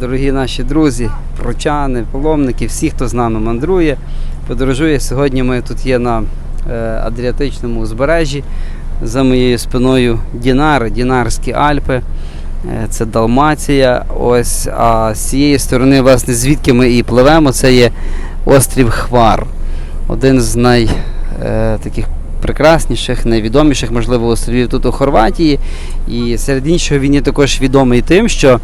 Дорогі наші друзі, прочани, паломники, всі, хто з нами мандрує, подорожує. Сьогодні ми тут є на е, Адріатичному узбережжі. За моєю спиною Дінари, Дінарські Альпи. Е, Це Далмація. Ось, а з цієї сторони, власне, звідки ми і пливемо, це є острів Хвар. Один з най е, таких прекрасніших, найвідоміших, можливо, островів тут у Хорватії. І серед іншого він є також відомий тим, що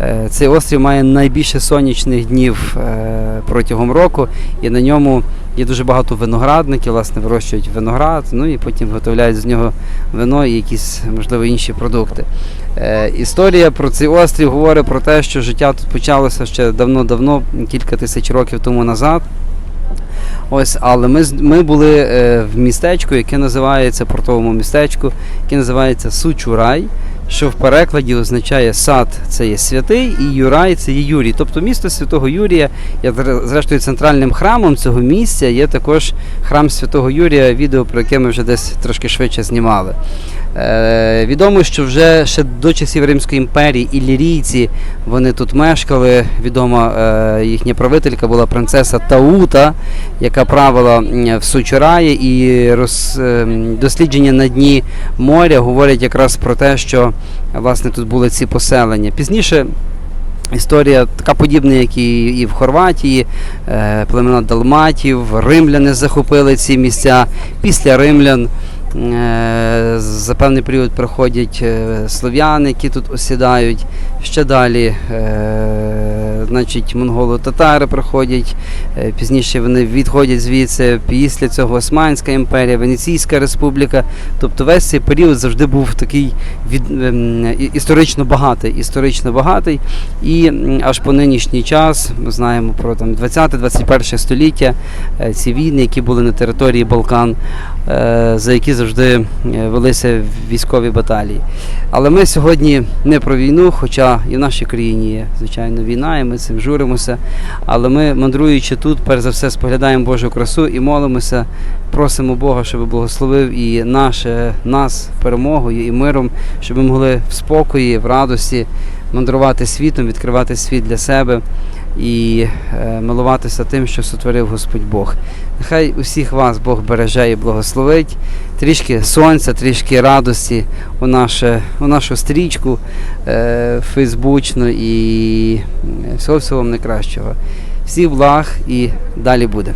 е, цей острів має найбільше сонячних днів е, протягом року, і на ньому є дуже багато виноградників, власне, вирощують виноград, ну і потім виготовляють з нього вино і якісь, можливо, інші продукти. Е, історія про цей острів говорить про те, що життя тут почалося ще давно-давно, кілька тисяч років тому назад. Ось, але ми, ми були е, в містечку, яке називається портовому містечку, яке називається Сучурай, що в перекладі означає сад це є святий, і Юрай це є Юрій. Тобто місто Святого Юрія, зре- зрештою центральним храмом цього місця є також храм Святого Юрія, відео про яке ми вже десь трошки швидше знімали. Е, відомо, що вже ще до часів Римської імперії ілірійці вони тут мешкали. Відома е, їхня правителька була принцеса Таута, яка правила в Сучураї, і роз, е, дослідження на дні моря говорять якраз про те, що власне тут були ці поселення. Пізніше. Історія така подібна, як і, в Хорватії, е, племена Далматів, римляни захопили ці місця. Після римлян за певний період приходять е, слов'яни, які тут осідають. Ще далі, е, значить, монголо-татари приходять. Е, пізніше вони відходять звідси. Після цього Османська імперія, Венеційська республіка. Тобто весь цей період завжди був такий від, ем, історично багатий, історично багатий. І аж по нинішній час ми знаємо про там 20-21 століття е, ці війни, які були на території Балкан, е, за які завжди е, велися військові баталії. Але ми сьогодні не про війну, хоча і в нашій країні є, звичайно, війна, і ми цим журимося. Але ми, мандруючи тут, перш за все споглядаємо Божу красу і молимося, просимо Бога, щоб благословив і наше, нас перемогою і миром, щоб ми могли в спокої, в радості мандрувати світом, відкривати світ для себе і е, милуватися тим, що сотворив Господь Бог. Нехай усіх вас Бог береже і благословить. Трішки сонця, трішки радості у, наше, у нашу стрічку е, фейсбучну і всього всього вам найкращого. Всіх благ і далі буде.